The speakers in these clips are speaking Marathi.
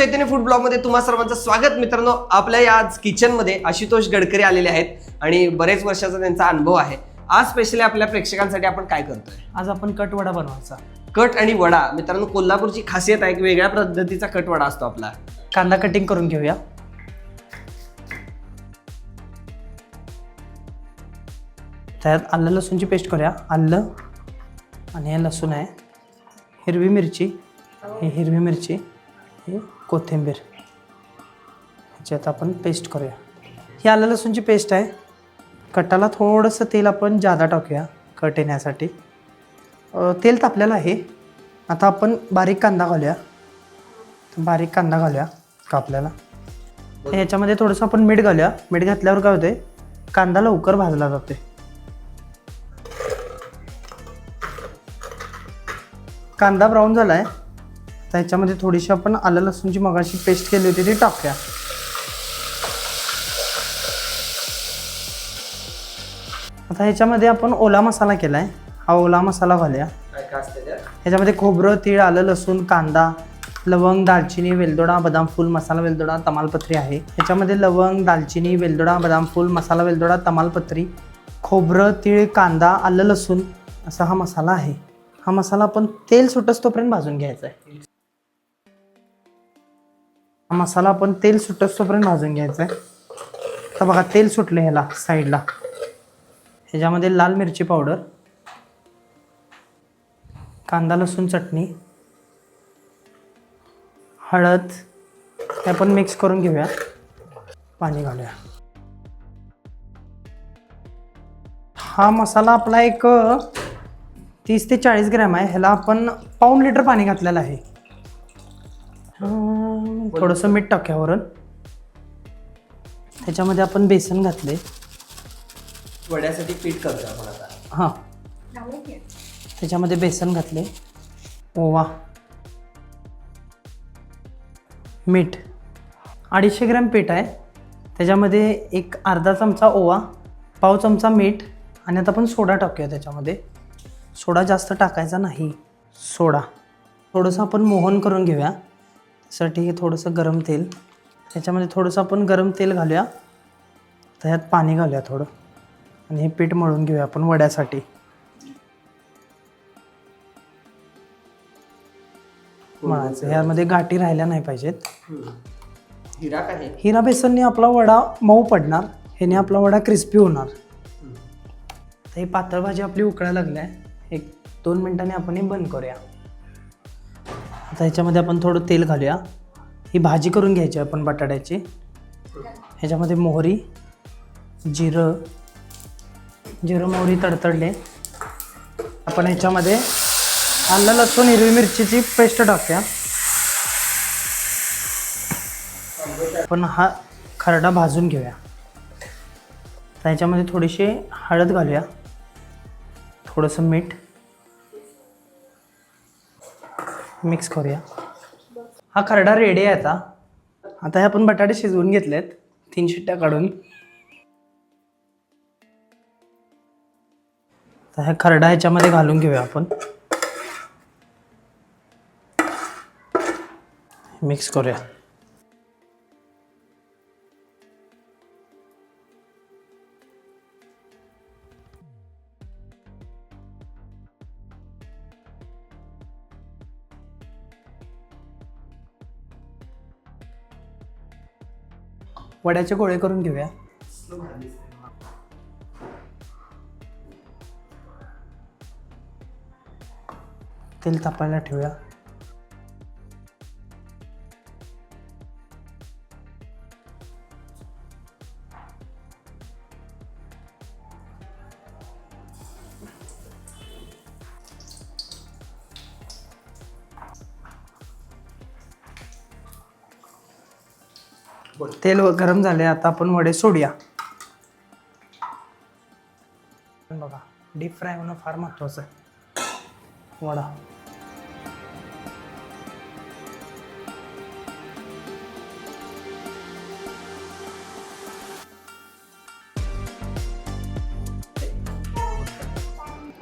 फूड ब्लॉगमध्ये तुम्हा सर्वांचं स्वागत. मित्रांनो आपल्या या आज किचनमध्ये आशुतोष गडकरी आलेले आहेत आणि बरेच वर्षाचा त्यांचा अनुभव आहे. आज स्पेशली आपल्या प्रेक्षकांसाठी आपण काय करतोय? आज आपण कटवडा बनवायचा. कट आणि वडा. मित्रांनो कोल्हापूरची खासियत आहे की वेगळ्या पद्धतीचा कट वडा असतो आपला. कांदा कटिंग करून घेऊया. त्यात आलं लसूणची पेस्ट करूया. आलं आणि हे लसूण आहे. हिरवी मिरची. ही हिरवी मिरची. ही कोथिंबीर. ह्याच्यात आपण पेस्ट करूया. ही आलं लसूणची पेस्ट आहे. कटाला थोडंसं तेल आपण जादा टाकूया कट येण्यासाठी. तेल तापलेलं आहे. आता आपण बारीक कांदा घालूया. बारीक कांदा घालूया कापल्याला. ह्याच्यामध्ये थोडंसं आपण मीठ घालूया. मीठ घातल्यावर काय होते कांदा लवकर भाजला जाते कांदा ब्राऊन झाला आहे त्याच्यामध्ये थोडीशी आपण आलं लसूणची मगाशी पेस्ट केली होती ती टाकूया. आता ह्याच्यामध्ये आपण ओला मसाला केला आहे हा ओला मसाला घालूया. ह्याच्यामध्ये खोबरं तीळ आलं लसूण कांदा लवंग दालचिनी वेलदोडा बदाम फूल मसाला वेलदोडा तमालपत्री आहे. ह्याच्यामध्ये लवंग दालचिनी वेलदोडा बदाम फूल मसाला वेलदोडा तमालपत्री खोबरं तीळ कांदा आलं लसूण असा हा मसाला आहे. हा मसाला आपण तेल सुटस तोपर्यंत भाजून घ्यायचा आहे. मसाला आपण तेल सुटतोपर्यंत भाजून घ्यायचा आहे. तर बघा तेल सुटले ह्याला साईडला ह्याच्यामध्ये लाल मिरची पावडर कांदा लसूण चटणी हळद हे आपण मिक्स करून घेऊया. पाणी घालूया. हा मसाला आपला एक तीस ते चाळीस ग्रॅम आहे. ह्याला आपण पाऊण लिटर पाणी घातलेलं आहे. थोडंसं मीठ टाक्या वरून त्याच्यामध्ये आपण बेसन घातले वड्यासाठी पीठ करतो आपण आता. हां. त्याच्यामध्ये बेसन घातले ओवा. मीठ. अडीचशे ग्रॅम पीठ आहे. त्याच्यामध्ये एक अर्धा चमचा ओवा पाव चमचा मीठ आणि आता आपण सोडा टाकूया त्याच्यामध्ये. सोडा जास्त टाकायचा नाही. सोडा. थोडंसं आपण मोहन करून घेऊया. त्यासाठी हे थोडंसं गरम तेल. त्याच्यामध्ये थोडंसं आपण गरम तेल घालूया. त्यात पाणी घालूया थोडं. आणि हे पीठ मळून घेऊया आपण वड्यासाठी. मळायचं. ह्यामध्ये गाठी राहिल्या नाही पाहिजेत. हिरा काय आहे? हिरा बेसनने आपला वडा मऊ पडणार. ह्याने आपला वडा क्रिस्पी होणार. तर ही पातळ भाजी आपली उकळायला लागली आहे एक दोन मिनिटांनी आपण ही बंद करूया. आता ह्याच्यामध्ये आपण थोडं तेल घालूया. ही भाजी करून घ्यायची आपण बटाट्याची. ह्याच्यामध्ये मोहरी जिरं जिरं मोहरी तडतडले. आपण ह्याच्यामध्ये आलं लसूण हिरवी मिरचीची पेस्ट टाकूया. आपण हा खरडा भाजून घेऊया. त्याच्यामध्ये थोडीशी हळद घालूया. थोडंसं मीठ. मिक्स करूया. हा खरडा रेडी आहे आता. आता हे आपण बटाटे शिजवून घेतलेत. तीन शिट्ट्या काढून. तर हा खरडा ह्याच्यामध्ये घालून घेऊया आपण. मिक्स करूया. वड्याचे गोळे करून घेऊया. तेल तापायला ठेवूया. तेल गरम झाले आता आपण वडे सोडूया. बघा डीप फ्राय होणं फार महत्वाचं आहे. वडा.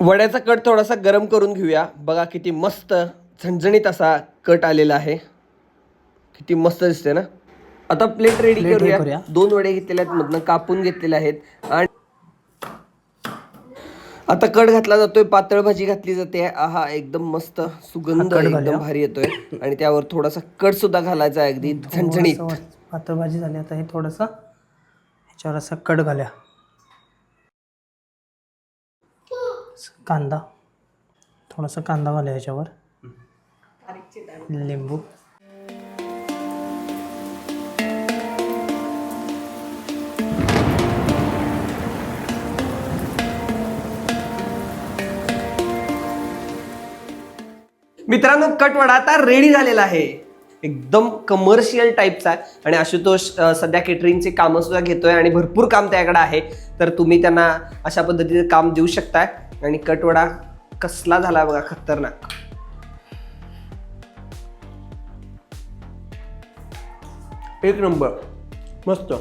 वड्याचा कट थोडासा गरम करून घेऊया. बघा किती मस्त झणझणीत असा कट आलेला आहे. किती मस्त दिसते ना? आता प्लेट रेडी हे करूया. करूया. दोन वडे घेतलेले आहेत मधनं कापून घेतलेले आहेत. आणि आता कड घातला जातोय पातळ भाजी घातली जाते. आहा एकदम मस्त सुगंध एकदम घालूया. भारी येतोय. आणि त्यावर थोडासा कड सुद्धा घालायचा आहे अगदी झणझणीत. पातळ भाजी झाली आता हे थोडंसं ह्याच्यावर असं कट घाल्या. कांदा थोडासा कांदा घालूया ह्याच्यावर. लिंबू. मित्रांनो कटवडा आता रेडी झालेला आहे. एकदम कमर्शियल टाईपचा आहे. आणि आशुतोष सध्या केटरिंगचे कामं सुद्धा घेतोय आणि भरपूर काम त्याकडे आहे. तर तुम्ही त्यांना अशा पद्धतीचे काम देऊ शकताय. आणि कटवडा कसला झाला बघा खतरनाक. एक नंबर. मस्त.